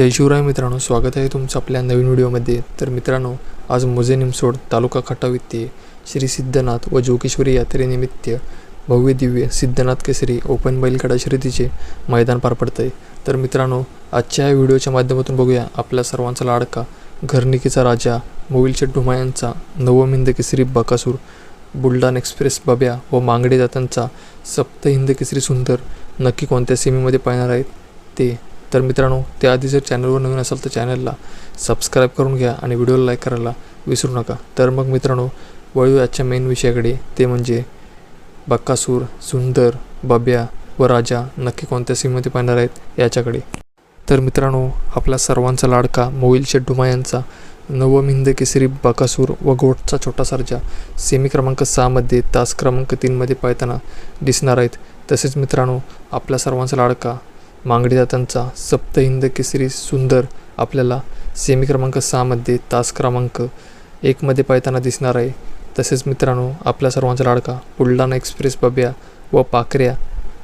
जय शिवराय मित्रांनो स्वागत आहे तुमचं आपल्या नवीन व्हिडिओमध्ये. तर मित्रांनो आज मोजे निमसोड तालुका खटाव येथे श्री सिद्धनाथ व जोगेश्वरी यात्रेनिमित्त भव्य दिव्य सिद्धनाथ केसरी ओपन बैलगाडा शर्यतीचे मैदान पार पडतं आहे तर मित्रांनो आजच्या या व्हिडिओच्या माध्यमातून बघूया आपल्या सर्वांचा लाडका घरनिकीचा राजा मोविलच्या डुमायांचा नवमिंद केसरी बकासूर बुलढाण एक्सप्रेस बब्या व मांगडे जातांचा सप्त हिंद केसरी सुंदर नक्की कोणत्या सीमेमध्ये पाहणार आहेत ते तर मित्रांनो त्याआधी जर चॅनलवर नवीन असाल तर चॅनलला सबस्क्राईब करून घ्या आणि व्हिडिओला लाईक करायला विसरू नका. तर मग मित्रांनो वळू आजच्या मेन विषयाकडे. ते म्हणजे बक्कासूर सुंदर बब्या व राजा नक्की कोणत्या सीमध्ये पाहणार आहेत याच्याकडे. तर मित्रांनो आपला सर्वांचा लाडका मोईल शेड्डुमा यांचा नवम हिंद केसरी बकासूर व गोटचा छोटा सर्जा सेमी क्रमांक सहामध्ये तास क्रमांक तीनमध्ये पाहताना दिसणार आहेत. तसेच मित्रांनो आपल्या सर्वांचा लाडका मांगडीदातांचा सप्त हिंद केसरी सुंदर आपल्याला सेमी क्रमांक सहामध्ये तास क्रमांक एकमध्ये पाहताना दिसणार आहे. तसेच मित्रांनो आपल्या सर्वांचा लाडका बुलढाणा एक्सप्रेस बब्या व पाकऱ्या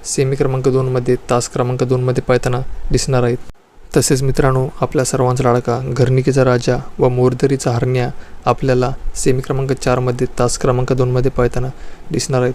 सेमी क्रमांक दोनमध्ये तास क्रमांक दोनमध्ये पाहताना दिसणार आहेत. तसेच मित्रांनो आपल्या सर्वांचा लाडका घरनिकेचा राजा व मोरदरीचा हरण्या आपल्याला सेमी क्रमांक चारमध्ये तास क्रमांक दोनमध्ये पाहताना दिसणार आहेत.